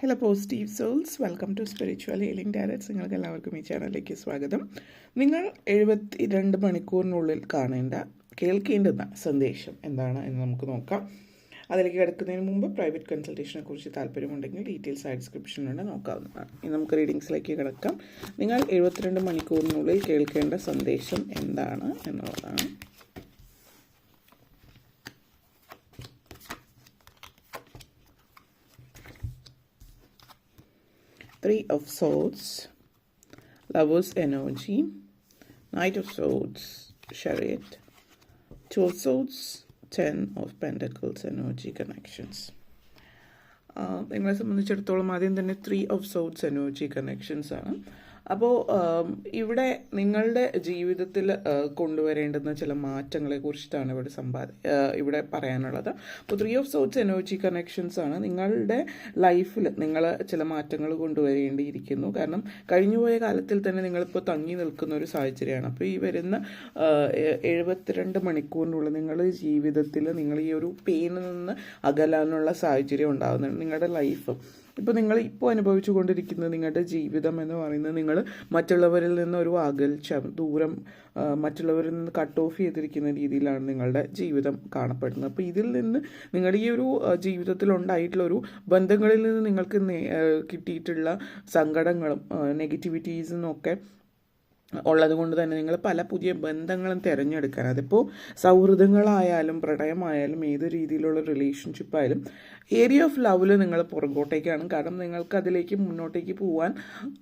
Hello positive souls welcome to spiritual healing directs നിങ്ങൾക്ക് എല്ലാവർക്കും ഈ ചാനലിലേക്ക് സ്വാഗതം. നിങ്ങൾ എഴുപത്തി രണ്ട് മണിക്കൂറിനുള്ളിൽ കാണേണ്ട കേൾക്കേണ്ടുന്ന സന്ദേശം എന്താണ് എന്ന് നമുക്ക് നോക്കാം. അതിലേക്ക് കിടക്കുന്നതിന് മുമ്പ് പ്രൈവറ്റ് കൺസൾട്ടേഷനെ കുറിച്ച് താല്പര്യമുണ്ടെങ്കിൽ ഡീറ്റെയിൽസ് ആ ഡിസ്ക്രിപ്ഷനിലൂടെ നോക്കാവുന്നതാണ്. ഇനി നമുക്ക് റീഡിങ്സിലേക്ക് കിടക്കാം. നിങ്ങൾ എഴുപത്തിരണ്ട് മണിക്കൂറിനുള്ളിൽ കേൾക്കേണ്ട സന്ദേശം എന്താണ് എന്നുള്ളതാണ്. Three of Swords, Lover's Energy, Knight of Swords, Chariot, Two of Swords, Ten of Pentacles Energy Connections. നിങ്ങളെ സംബന്ധിച്ചിടത്തോളം ആദ്യം തന്നെ three of swords energy connections ആണ് അപ്പോൾ ഇവിടെ നിങ്ങളുടെ ജീവിതത്തിൽ കൊണ്ടുവരേണ്ടുന്ന ചില മാറ്റങ്ങളെ കുറിച്ചിട്ടാണ് ഇവിടെ സമ്പാദി ഇവിടെ പറയാനുള്ളത്. അപ്പോൾ three of swords energy connections ആണ് നിങ്ങളുടെ ലൈഫിൽ നിങ്ങൾ ചില മാറ്റങ്ങൾ കൊണ്ടുവരേണ്ടിയിരിക്കുന്നു. കാരണം കഴിഞ്ഞുപോയ കാലത്തിൽ തന്നെ നിങ്ങളിപ്പോൾ തങ്ങി നിൽക്കുന്ന ഒരു സാഹചര്യമാണ്. അപ്പോൾ ഈ വരുന്ന എഴുപത്തിരണ്ട് മണിക്കൂറിനുള്ളിൽ നിങ്ങളുടെ ജീവിതത്തിൽ നിങ്ങൾ ഈ ഒരു പെയിനിൽ നിന്ന് അകലാനുള്ള സാഹചര്യം ഉണ്ടാകുന്നുണ്ട് നിങ്ങളുടെ ലൈഫ് ഇപ്പോൾ നിങ്ങൾ ഇപ്പോൾ അനുഭവിച്ചു കൊണ്ടിരിക്കുന്നത് നിങ്ങളുടെ ജീവിതം എന്ന് പറയുന്നത് നിങ്ങൾ മറ്റുള്ളവരിൽ നിന്ന് ഒരു അകൽച്ച ദൂരം മറ്റുള്ളവരിൽ നിന്ന് കട്ട് ഓഫ് ചെയ്തിരിക്കുന്ന രീതിയിലാണ് നിങ്ങളുടെ ജീവിതം കാണപ്പെടുന്നത്. അപ്പോൾ ഇതിൽ നിന്ന് നിങ്ങളുടെ ഈ ഒരു ഒരു ബന്ധങ്ങളിൽ നിന്ന് നിങ്ങൾക്ക് കിട്ടിയിട്ടുള്ള സങ്കടങ്ങളും നെഗറ്റിവിറ്റീസും ഒക്കെ ഉള്ളത് കൊണ്ട് തന്നെ നിങ്ങൾ പല പുതിയ ബന്ധങ്ങളും തിരഞ്ഞെടുക്കാൻ. അതിപ്പോൾ സൗഹൃദങ്ങളായാലും പ്രണയമായാലും ഏത് രീതിയിലുള്ള റിലേഷൻഷിപ്പ് ആയാലും ഏരിയ ഓഫ് ലവിൽ നിങ്ങൾ പുറകോട്ടേക്കാണ്. കാരണം നിങ്ങൾക്ക് അതിലേക്ക് മുന്നോട്ടേക്ക് പോകാൻ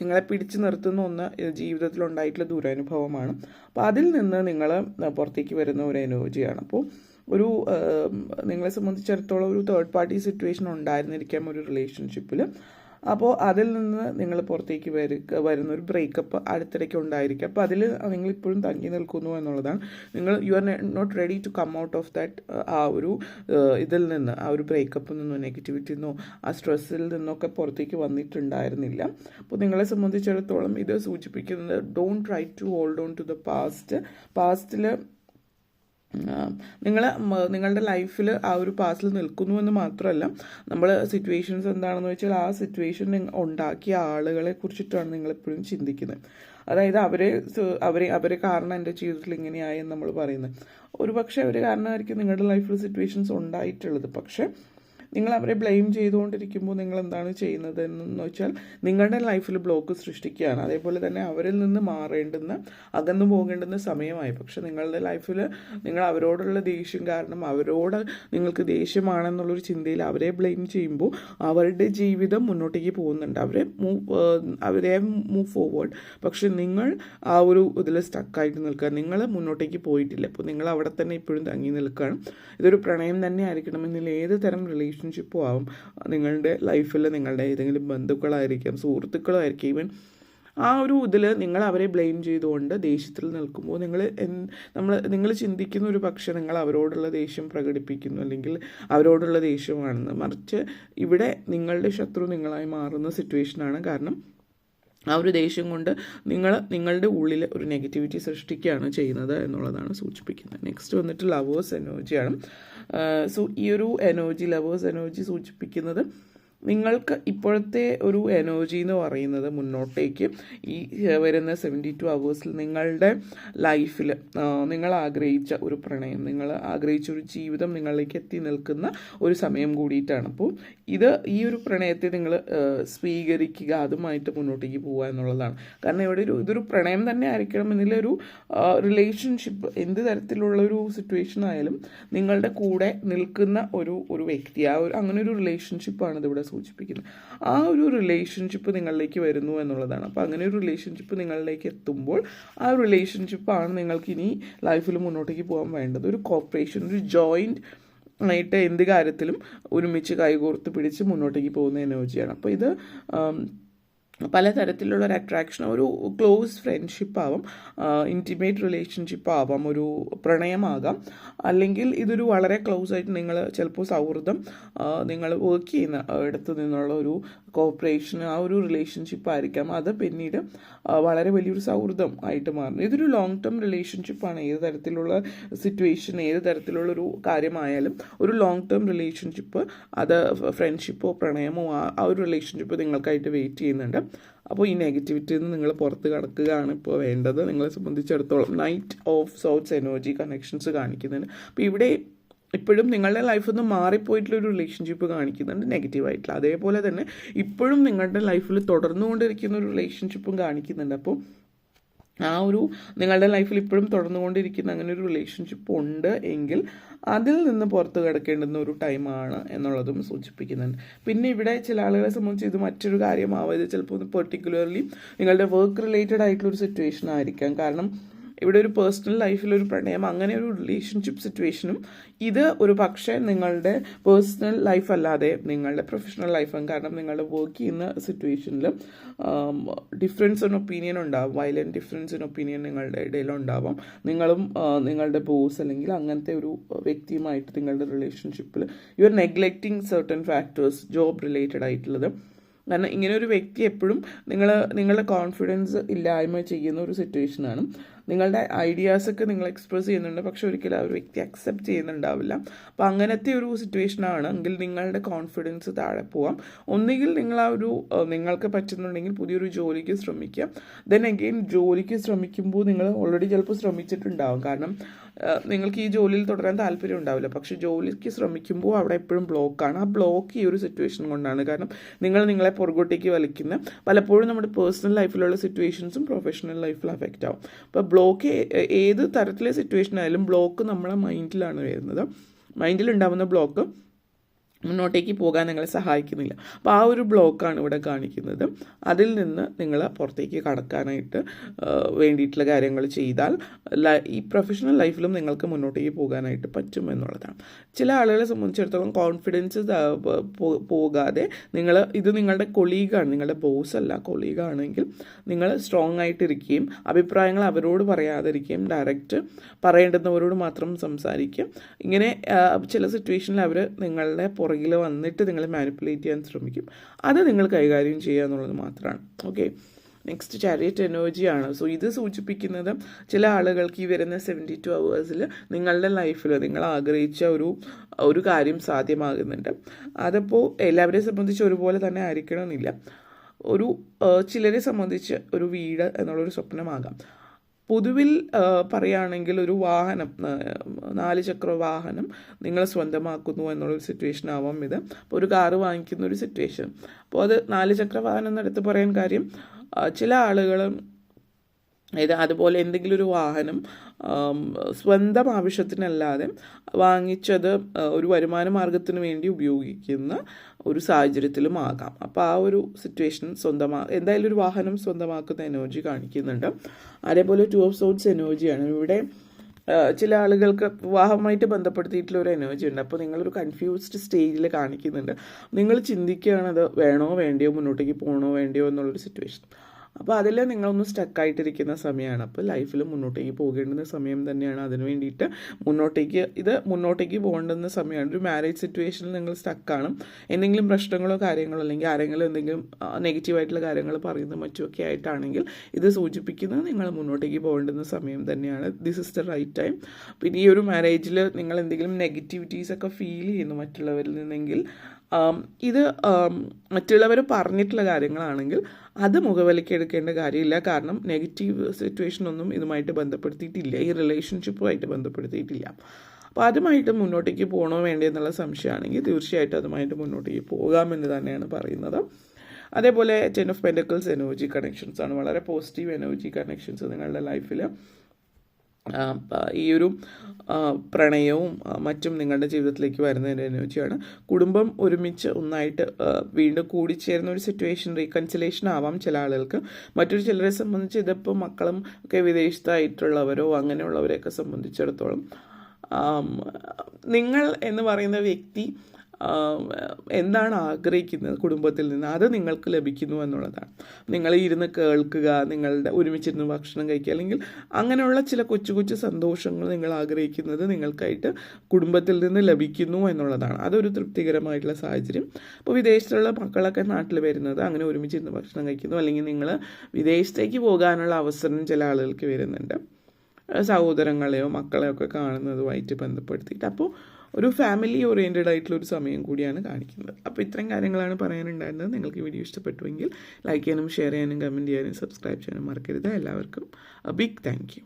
നിങ്ങളെ പിടിച്ചു നിർത്തുന്ന ഒന്ന് ജീവിതത്തിൽ ഉണ്ടായിട്ടുള്ള ദുരനുഭവമാണ്. അപ്പോൾ അതിൽ നിന്ന് നിങ്ങൾ പുറത്തേക്ക് വരുന്ന ഒരു എനർജിയാണ് അപ്പോൾ ഒരു നിങ്ങളെ സംബന്ധിച്ചിടത്തോളം ഒരു തേർഡ് പാർട്ടി സിറ്റുവേഷൻ ഉണ്ടായിരുന്നിരിക്കാം ഒരു റിലേഷൻഷിപ്പിൽ അപ്പോൾ അതിൽ നിന്ന് നിങ്ങൾ പുറത്തേക്ക് വരു വരുന്ന ഒരു ബ്രേക്കപ്പ് അടുത്തിടയ്ക്ക് ഉണ്ടായിരിക്കും. അപ്പോൾ അതിൽ നിങ്ങൾ ഇപ്പോഴും തങ്ങി നിൽക്കുന്നു എന്നുള്ളതാണ്. നിങ്ങൾ you are not ready to come out of that ആ ഒരു ഇതിൽ നിന്ന് ആ ഒരു ബ്രേക്കപ്പിൽ നിന്നോ നെഗറ്റിവിറ്റിയിൽ നിന്നോ ആ സ്ട്രെസ്സിൽ നിന്നൊക്കെ പുറത്തേക്ക് വന്നിട്ടുണ്ടായിരുന്നില്ല. അപ്പോൾ നിങ്ങളെ സംബന്ധിച്ചിടത്തോളം ഇത് സൂചിപ്പിക്കുന്നത് don't try to hold on to the past പാസ്റ്റിൽ നിങ്ങൾ നിങ്ങളുടെ ലൈഫിൽ ആ ഒരു പാസിൽ നിൽക്കുന്നു എന്ന് മാത്രമല്ല നമ്മൾ സിറ്റുവേഷൻസ് എന്താണെന്ന് വെച്ചാൽ ആ സിറ്റുവേഷൻ ഉണ്ടാക്കിയ ആളുകളെ കുറിച്ചിട്ടാണ് നിങ്ങളെപ്പോഴും ചിന്തിക്കുന്നത്. അതായത് അവരെ അവരെ അവരെ കാരണം എന്റെ ജീവിതത്തിൽ ഇങ്ങനെയായി എന്ന് നമ്മൾ പറയുന്നത്. ഒരു പക്ഷേ അവർ കാരണമായിരിക്കും നിങ്ങളുടെ ലൈഫിൽ സിറ്റുവേഷൻസ് ഉണ്ടായിട്ടുള്ളത്. പക്ഷേ നിങ്ങൾ അവരെ ബ്ലെയിം ചെയ്തുകൊണ്ടിരിക്കുമ്പോൾ നിങ്ങൾ എന്താണ് ചെയ്യുന്നത് എന്ന് വെച്ചാൽ നിങ്ങളുടെ ലൈഫിൽ ബ്ലോക്ക് സൃഷ്ടിക്കുകയാണ്. അതേപോലെ തന്നെ അവരിൽ നിന്ന് മാറേണ്ടുന്ന അകന്നു പോകേണ്ടുന്ന സമയമായി. പക്ഷെ നിങ്ങളുടെ ലൈഫിൽ നിങ്ങൾ അവരോടുള്ള ദേഷ്യം കാരണം അവരോട് നിങ്ങൾക്ക് ദേഷ്യമാണെന്നുള്ളൊരു ചിന്തയിൽ അവരെ ബ്ലെയിം ചെയ്യുമ്പോൾ അവരുടെ ജീവിതം മുന്നോട്ടേക്ക് പോകുന്നുണ്ട്. അവരെ മൂവ് അവരെ മൂവ് ഫോർവേഡ് പക്ഷെ നിങ്ങൾ ആ ഒരു ഇതിൽ സ്റ്റക്കായിട്ട് നിൽക്കുക. നിങ്ങൾ മുന്നോട്ടേക്ക് പോയിട്ടില്ല. അപ്പോൾ നിങ്ങൾ അവിടെ തന്നെ ഇപ്പോഴും തങ്ങി നിൽക്കുകയാണ്. ഇതൊരു പ്രണയം തന്നെ ആയിരിക്കണമെന്നില്ല ഏത് തരം റിലേഷൻഷിപ്പും ആവും നിങ്ങളുടെ ലൈഫിൽ നിങ്ങളുടെ ഏതെങ്കിലും ബന്ധുക്കളായിരിക്കാം സുഹൃത്തുക്കളായിരിക്കും. ഈവൻ ആ ഒരു ഇതിൽ നിങ്ങൾ അവരെ ബ്ലെയിം ചെയ്തുകൊണ്ട് ദേഷ്യത്തിൽ നിൽക്കുമ്പോൾ നിങ്ങൾ നമ്മൾ നിങ്ങൾ ചിന്തിക്കുന്ന ഒരു പക്ഷേ നിങ്ങൾ അവരോടുള്ള ദേഷ്യം പ്രകടിപ്പിക്കുന്നു അല്ലെങ്കിൽ അവരോടുള്ള ദേഷ്യമാണെന്ന്. മറിച്ച് ഇവിടെ നിങ്ങളുടെ ശത്രു നിങ്ങളായി മാറുന്ന സിറ്റുവേഷനാണ് കാരണം ആ ഒരു ദേഷ്യം കൊണ്ട് നിങ്ങൾ നിങ്ങളുടെ ഉള്ളിൽ ഒരു നെഗറ്റിവിറ്റി സൃഷ്ടിക്കുകയാണ് ചെയ്യുന്നത് എന്നുള്ളതാണ് സൂചിപ്പിക്കുന്നത്. നെക്സ്റ്റ് വന്നിട്ട് ലവേഴ്സ് എനർജിയാണ് സോ ഈ ഒരു എനർജി ലവേഴ്സ് എനർജി സൂചിപ്പിക്കുന്നത് നിങ്ങൾക്ക് ഇപ്പോഴത്തെ ഒരു എനർജി എന്ന് പറയുന്നത് മുന്നോട്ടേക്ക് ഈ വരുന്ന സെവന്റി ടു അവേഴ്സിൽ നിങ്ങളുടെ ലൈഫിൽ നിങ്ങൾ ആഗ്രഹിച്ച ഒരു പ്രണയം നിങ്ങൾ ആഗ്രഹിച്ച ഒരു ജീവിതം നിങ്ങളിലേക്ക് എത്തി നിൽക്കുന്ന ഒരു സമയം കൂടിയിട്ടാണ്. അപ്പോൾ ഇത് ഈ ഒരു പ്രണയത്തെ നിങ്ങൾ സ്വീകരിക്കുക അതുമായിട്ട് മുന്നോട്ടേക്ക് പോവുക എന്നുള്ളതാണ്. കാരണം ഇവിടെ ഒരു ഇതൊരു പ്രണയം തന്നെ ആയിരിക്കണം എന്നുള്ളൊരു റിലേഷൻഷിപ്പ് എന്ത് തരത്തിലുള്ള ഒരു സിറ്റുവേഷൻ ആയാലും നിങ്ങളുടെ കൂടെ നിൽക്കുന്ന ഒരു ഒരു വ്യക്തി ആ ഒരു അങ്ങനെ ഒരു റിലേഷൻഷിപ്പാണ് ഇതിവിടെ സൂചിപ്പിക്കുന്നത് ആ ഒരു റിലേഷൻഷിപ്പ് നിങ്ങളിലേക്ക് വരുന്നു എന്നുള്ളതാണ്. അപ്പോൾ അങ്ങനെ ഒരു റിലേഷൻഷിപ്പ് നിങ്ങളിലേക്ക് എത്തുമ്പോൾ ആ റിലേഷൻഷിപ്പാണ് നിങ്ങൾക്ക് ഇനി ലൈഫിൽ മുന്നോട്ടേക്ക് പോകാൻ വേണ്ടത്. ഒരു കോപ്പറേഷൻ ഒരു ജോയിന്റ് ആയിട്ട് എന്ത് കാര്യത്തിലും ഒരുമിച്ച് കൈകോർത്ത് പിടിച്ച് മുന്നോട്ടേക്ക് പോകുന്ന എനർജിയാണ് അപ്പോൾ ഇത് പലതരത്തിലുള്ള ഒരു അട്രാക്ഷൻ ഒരു ക്ലോസ് ഫ്രണ്ട്ഷിപ്പ് ആവാം ഇന്റിമേറ്റ് റിലേഷൻഷിപ്പ് ആവാം ഒരു പ്രണയമാകാം. അല്ലെങ്കിൽ ഇതൊരു വളരെ ക്ലോസ് ആയിട്ട് നിങ്ങൾ ചിലപ്പോൾ സൗഹൃദം നിങ്ങൾ വർക്ക് ചെയ്യുന്ന ഇടത്ത് നിന്നുള്ള ഒരു കോപ്പറേഷൻ ആ ഒരു റിലേഷൻഷിപ്പ് ആയിരിക്കാം. അത് പിന്നീട് വളരെ വലിയൊരു സൗഹൃദം ആയിട്ട് മാറുന്നു ഇതൊരു ലോങ് ടേം റിലേഷൻഷിപ്പാണ് ഏത് തരത്തിലുള്ള സിറ്റുവേഷൻ ഏത് തരത്തിലുള്ള ഒരു കാര്യമായാലും ഒരു ലോങ് ടേം റിലേഷൻഷിപ്പ് അത് ഫ്രണ്ട്ഷിപ്പോ പ്രണയമോ ആ ഒരു റിലേഷൻഷിപ്പ് നിങ്ങൾക്കായിട്ട് വെയിറ്റ് ചെയ്യുന്നുണ്ട്. അപ്പോൾ ഈ നെഗറ്റിവിറ്റിയിൽ നിന്ന് നിങ്ങൾ പുറത്ത് കടക്കുകയാണ് ഇപ്പോൾ വേണ്ടത്. നിങ്ങളെ സംബന്ധിച്ചിടത്തോളം knight of swords energy connections കാണിക്കുന്നുണ്ട്. അപ്പോൾ ഇവിടെ ഇപ്പോഴും നിങ്ങളുടെ ലൈഫിൽ നിന്ന് മാറിപ്പോയിട്ടുള്ള ഒരു റിലേഷൻഷിപ്പ് കാണിക്കുന്നുണ്ട് നെഗറ്റീവായിട്ടുള്ള അതേപോലെ തന്നെ ഇപ്പോഴും നിങ്ങളുടെ ലൈഫിൽ തുടർന്നുകൊണ്ടിരിക്കുന്ന ഒരു റിലേഷൻഷിപ്പും കാണിക്കുന്നുണ്ട്. അപ്പോൾ ആ ഒരു നിങ്ങളുടെ ലൈഫിൽ ഇപ്പോഴും തുടർന്നുകൊണ്ടിരിക്കുന്ന അങ്ങനെ ഒരു റിലേഷൻഷിപ്പ് ഉണ്ട് എങ്കിൽ അതിൽ നിന്ന് പുറത്തു കിടക്കേണ്ടുന്ന ഒരു ടൈമാണ് എന്നുള്ളതും സൂചിപ്പിക്കുന്നുണ്ട്. പിന്നെ ഇവിടെ ചില ആളുകളെ സംബന്ധിച്ച് ഇത് മറ്റൊരു കാര്യമാവരുത് ചിലപ്പോൾ പെർട്ടിക്കുലർലി നിങ്ങളുടെ വർക്ക് റിലേറ്റഡ് ആയിട്ടുള്ള ഒരു സിറ്റുവേഷൻ ആയിരിക്കാം. കാരണം ഇവിടെ ഒരു പേഴ്സണൽ ലൈഫിൽ ഒരു പ്രണയം അങ്ങനെ ഒരു റിലേഷൻഷിപ്പ് സിറ്റുവേഷനും ഇത് ഒരു പക്ഷേ നിങ്ങളുടെ പേഴ്സണൽ ലൈഫ് അല്ലാതെ നിങ്ങളുടെ പ്രൊഫഷണൽ ലൈഫും കാരണം നിങ്ങളുടെ വർക്ക് ചെയ്യുന്ന സിറ്റുവേഷനിൽ ഡിഫറൻസ് ഇൻ ഒപ്പീനിയൻ ഉണ്ടാവും. വയലന്റ് ഡിഫറൻസ് ഇൻ ഒപ്പീനിയൻ നിങ്ങളുടെ ഇടയിൽ ഉണ്ടാവാം. നിങ്ങളും നിങ്ങളുടെ ബോസ് അല്ലെങ്കിൽ അങ്ങനത്തെ ഒരു വ്യക്തിയുമായിട്ട് നിങ്ങളുടെ റിലേഷൻഷിപ്പിൽ you are neglecting certain factors job related ആയിട്ടുള്ളത്. കാരണം ഇങ്ങനെ ഒരു വ്യക്തി എപ്പോഴും നിങ്ങൾ നിങ്ങളുടെ കോൺഫിഡൻസ് ഇല്ലായ്മ ചെയ്യുന്ന ഒരു സിറ്റുവേഷനാണ് നിങ്ങളുടെ ഐഡിയാസൊക്കെ നിങ്ങൾ എക്സ്പ്രസ് ചെയ്യുന്നുണ്ട്. പക്ഷെ ഒരിക്കലും ആ ഒരു വ്യക്തി അക്സെപ്റ്റ് ചെയ്യുന്നുണ്ടാവില്ല. അപ്പോൾ അങ്ങനത്തെ ഒരു സിറ്റുവേഷൻ എങ്കിൽ നിങ്ങളുടെ കോൺഫിഡൻസ് താഴെ പോവാം. ഒന്നുകിൽ നിങ്ങൾ ആ ഒരു നിങ്ങൾക്ക് പറ്റുന്നുണ്ടെങ്കിൽ പുതിയൊരു ജോലിക്ക് ശ്രമിക്കുക ദെൻ അഗെയിൻ ജോലിക്ക് ശ്രമിക്കുമ്പോൾ നിങ്ങൾ ഓൾറെഡി ചിലപ്പോൾ ശ്രമിച്ചിട്ടുണ്ടാവും. കാരണം നിങ്ങൾക്ക് ഈ ജോലിയിൽ തുടരാൻ താല്പര്യം ഉണ്ടാവില്ല. പക്ഷേ ജോലിക്ക് ശ്രമിക്കുമ്പോൾ അവിടെ എപ്പോഴും ബ്ലോക്കാണ് ആ ബ്ലോക്ക് ഈ ഒരു സിറ്റുവേഷൻ കൊണ്ടാണ്. കാരണം നിങ്ങൾ നിങ്ങളെ പുറകോട്ടേക്ക് വലിക്കുന്ന പലപ്പോഴും നമ്മുടെ പേഴ്സണൽ ലൈഫിലുള്ള സിറ്റുവേഷൻസും പ്രൊഫഷണൽ ലൈഫിൽ അഫക്റ്റ് ആവും. അപ്പോൾ ബ്ലോക്ക് ഏത് തരത്തിലെ സിറ്റുവേഷൻ ആയാലും ബ്ലോക്ക് നമ്മളെ മൈൻഡിലാണ് വരുന്നത്. മൈൻഡിൽ ഉണ്ടാവുന്ന ബ്ലോക്ക് മുന്നോട്ടേക്ക് പോകാൻ നിങ്ങളെ സഹായിക്കുന്നില്ല. അപ്പോൾ ആ ഒരു ബ്ലോക്കാണ് ഇവിടെ കാണിക്കുന്നത്. അതിൽ നിന്ന് നിങ്ങൾ പുറത്തേക്ക് കടക്കാനായിട്ട് വേണ്ടിയിട്ടുള്ള കാര്യങ്ങൾ ചെയ്താൽ ഈ പ്രൊഫഷണൽ ലൈഫിലും നിങ്ങൾക്ക് മുന്നോട്ടേക്ക് പോകാനായിട്ട് പറ്റും എന്നുള്ളതാണ്. ചില ആളുകളെ സംബന്ധിച്ചിടത്തോളം കോൺഫിഡൻസ് പോകാതെ നിങ്ങൾ ഇത് നിങ്ങളുടെ കൊളീഗാണ് നിങ്ങളുടെ ബോസ് അല്ല കൊളീഗാണെങ്കിൽ നിങ്ങൾ സ്ട്രോങ് ആയിട്ടിരിക്കുകയും അഭിപ്രായങ്ങൾ അവരോട് പറയാതിരിക്കുകയും ഡയറക്റ്റ് പറയേണ്ടുന്നവരോട് മാത്രം സംസാരിക്കും ഇങ്ങനെ ചില സിറ്റുവേഷനിൽ അവർ നിങ്ങളുടെ പുറകിൽ വന്നിട്ട് നിങ്ങളെ മാനിപ്പുലേറ്റ് ചെയ്യാൻ ശ്രമിക്കും. അത് നിങ്ങൾ കൈകാര്യം ചെയ്യുക എന്നുള്ളത് മാത്രമാണ്. ഓക്കെ നെക്സ്റ്റ് ചാരിയറ്റ് എനർജിയാണ് സോ ഇത് സൂചിപ്പിക്കുന്നത് ചില ആളുകൾക്ക് ഈ വരുന്ന സെവന്റി ടു അവേഴ്സിൽ നിങ്ങളുടെ ലൈഫിൽ നിങ്ങൾ ആഗ്രഹിച്ച ഒരു ഒരു കാര്യം സാധ്യമാകുന്നുണ്ട്. അതപ്പോൾ എല്ലാവരെയും സംബന്ധിച്ച് ഒരുപോലെ തന്നെ ആയിരിക്കണമെന്നില്ല. ഒരു ചിലരെ സംബന്ധിച്ച് ഒരു വീട് എന്നുള്ളൊരു സ്വപ്നമാകാം. പൊതുവിൽ പറയുകയാണെങ്കിൽ ഒരു വാഹനം നാല് ചക്ര വാഹനം നിങ്ങൾ സ്വന്തമാക്കുന്നു എന്നുള്ളൊരു സിറ്റുവേഷൻ ആവാം ഇത്. അപ്പോൾ ഒരു കാറ് വാങ്ങിക്കുന്ന ഒരു സിറ്റുവേഷൻ അപ്പോൾ അത് നാല് ചക്ര വാഹനം എന്നെടുത്ത് പറയാൻ കാര്യം ചില ആളുകൾ ഇത് അതുപോലെ എന്തെങ്കിലും ഒരു വാഹനം സ്വന്തം ആവശ്യത്തിനല്ലാതെ വാങ്ങിച്ചത് ഒരു വരുമാന മാർഗത്തിന് വേണ്ടി ഉപയോഗിക്കുന്ന ഒരു സാഹചര്യത്തിലും ആകാം. അപ്പോൾ ആ ഒരു സിറ്റുവേഷൻ സ്വന്തമാ എന്തായാലും ഒരു വാഹനം സ്വന്തമാക്കുന്ന എനർജി കാണിക്കുന്നുണ്ട്. അതേപോലെ ടു ഓഫ് സോൺസ് എനർജിയാണ് ഇവിടെ ചില ആളുകൾക്ക് വിവാഹമായിട്ട് ബന്ധപ്പെടുത്തിയിട്ടുള്ള ഒരു എനർജി ഉണ്ട്. അപ്പോൾ നിങ്ങളൊരു കൺഫ്യൂസ്ഡ് സ്റ്റേജിൽ കാണിക്കുന്നുണ്ട്. നിങ്ങൾ ചിന്തിക്കുകയാണത് വേണോ വേണ്ടയോ മുന്നോട്ടേക്ക് പോകണോ വേണ്ടയോ എന്നുള്ളൊരു സിറ്റുവേഷൻ അപ്പോൾ അതിൽ നിങ്ങളൊന്ന് സ്റ്റക്കായിട്ടിരിക്കുന്ന സമയമാണ് അപ്പോൾ ലൈഫിൽ മുന്നോട്ടേക്ക് പോകേണ്ടുന്ന സമയം തന്നെയാണ്. അതിന് വേണ്ടിയിട്ട് മുന്നോട്ടേക്ക് ഇത് മുന്നോട്ടേക്ക് പോകേണ്ടുന്ന സമയമാണ് ഒരു മാരേജ് സിറ്റുവേഷനിൽ നിങ്ങൾ സ്റ്റക്കാണ് എന്തെങ്കിലും പ്രശ്നങ്ങളോ കാര്യങ്ങളോ അല്ലെങ്കിൽ ആരെങ്കിലും എന്തെങ്കിലും നെഗറ്റീവായിട്ടുള്ള കാര്യങ്ങൾ പറയുന്ന മറ്റുമൊക്കെ ആയിട്ടാണെങ്കിൽ ഇത് സൂചിപ്പിക്കുന്നത് നിങ്ങൾ മുന്നോട്ടേക്ക് പോകേണ്ടുന്ന സമയം തന്നെയാണ്. This is the right time പിന്നെ ഈ ഒരു മാരേജിൽ നിങ്ങൾ എന്തെങ്കിലും നെഗറ്റിവിറ്റീസ് ഒക്കെ ഫീൽ ചെയ്യുന്നു മറ്റുള്ളവരിൽ നിന്നെങ്കിൽ ഇത് മറ്റുള്ളവർ പറഞ്ഞിട്ടുള്ള കാര്യങ്ങളാണെങ്കിൽ അത് മുഖവിലയ്ക്ക് എടുക്കേണ്ട കാര്യമില്ല. കാരണം നെഗറ്റീവ് സിറ്റുവേഷൻ ഒന്നും ഇതുമായിട്ട് ബന്ധപ്പെടുത്തിയിട്ടില്ല. ഈ റിലേഷൻഷിപ്പുമായിട്ട് ബന്ധപ്പെടുത്തിയിട്ടില്ല. അപ്പോൾ അതുമായിട്ട് മുന്നോട്ടേക്ക് പോകണോ വേണ്ടേ എന്നുള്ള സംശയമാണെങ്കിൽ തീർച്ചയായിട്ടും അതുമായിട്ട് മുന്നോട്ടേക്ക് പോകാമെന്ന് തന്നെയാണ് പറയുന്നത്. അതേപോലെ ten of pentacles energy connections ആണ്. വളരെ പോസിറ്റീവ് എനർജി കണക്ഷൻസ് നിങ്ങളുടെ ലൈഫിൽ ഈ ഒരു പ്രണയവും മറ്റും നിങ്ങളുടെ ജീവിതത്തിലേക്ക് വരുന്ന അനുയോജ്യമാണ്. കുടുംബം ഒരുമിച്ച് ഒന്നായിട്ട് വീണ്ടും കൂടിച്ചേരുന്ന ഒരു സിറ്റുവേഷൻ റീകൺസിലേഷൻ ആവാം ചില ആളുകൾക്ക്. മറ്റൊരു ചിലരെ സംബന്ധിച്ച് ഇതിപ്പോൾ മക്കളും ഒക്കെ വിദേശത്തായിട്ടുള്ളവരോ അങ്ങനെയുള്ളവരെയൊക്കെ സംബന്ധിച്ചിടത്തോളം നിങ്ങൾ എന്ന് പറയുന്ന വ്യക്തി എന്താണ് ആഗ്രഹിക്കുന്നത് കുടുംബത്തിൽ നിന്ന്? അത് നിങ്ങൾക്ക് ലഭിക്കുന്നു എന്നുള്ളതാണ്. നിങ്ങൾ ഇരുന്ന് കേൾക്കുക നിങ്ങളുടെ ഒരുമിച്ചിരുന്ന് ഭക്ഷണം കഴിക്കുക അല്ലെങ്കിൽ അങ്ങനെയുള്ള ചില കൊച്ചു കൊച്ചു സന്തോഷങ്ങൾ നിങ്ങൾ ആഗ്രഹിക്കുന്നത് നിങ്ങൾക്കായിട്ട് കുടുംബത്തിൽ നിന്ന് ലഭിക്കുന്നു എന്നുള്ളതാണ്. അതൊരു തൃപ്തികരമായിട്ടുള്ള സാഹചര്യം. അപ്പോൾ വിദേശത്തുള്ള മക്കളൊക്കെ നാട്ടിൽ വരുന്നത് അങ്ങനെ ഒരുമിച്ചിരുന്ന് ഭക്ഷണം കഴിക്കുന്നു അല്ലെങ്കിൽ നിങ്ങൾ വിദേശത്തേക്ക് പോകാനുള്ള അവസരം ചില ആളുകൾക്ക് വരുന്നുണ്ട്. സഹോദരങ്ങളെയോ മക്കളെയോ ഒക്കെ കാണുന്നതുമായിട്ട് ബന്ധപ്പെടുത്തിയിട്ട്. അപ്പോൾ ഒരു ഫാമിലി ഓറിയന്റഡ് ആയിട്ടുള്ള ഒരു സമയം കൂടിയാണ് കാണിക്കുന്നത്. അപ്പോൾ ഇത്രയും കാര്യങ്ങളാണ് പറയാനുണ്ടായിരുന്നത്. നിങ്ങൾക്ക് ഈ വീഡിയോ ഇഷ്ടപ്പെട്ടുവെങ്കിൽ ലൈക്ക് ചെയ്യാനും ഷെയർ ചെയ്യാനും കമന്റ് ചെയ്യാനും സബ്സ്ക്രൈബ് ചെയ്യാനും മറക്കരുത്. എല്ലാവർക്കും ബിഗ് താങ്ക് യു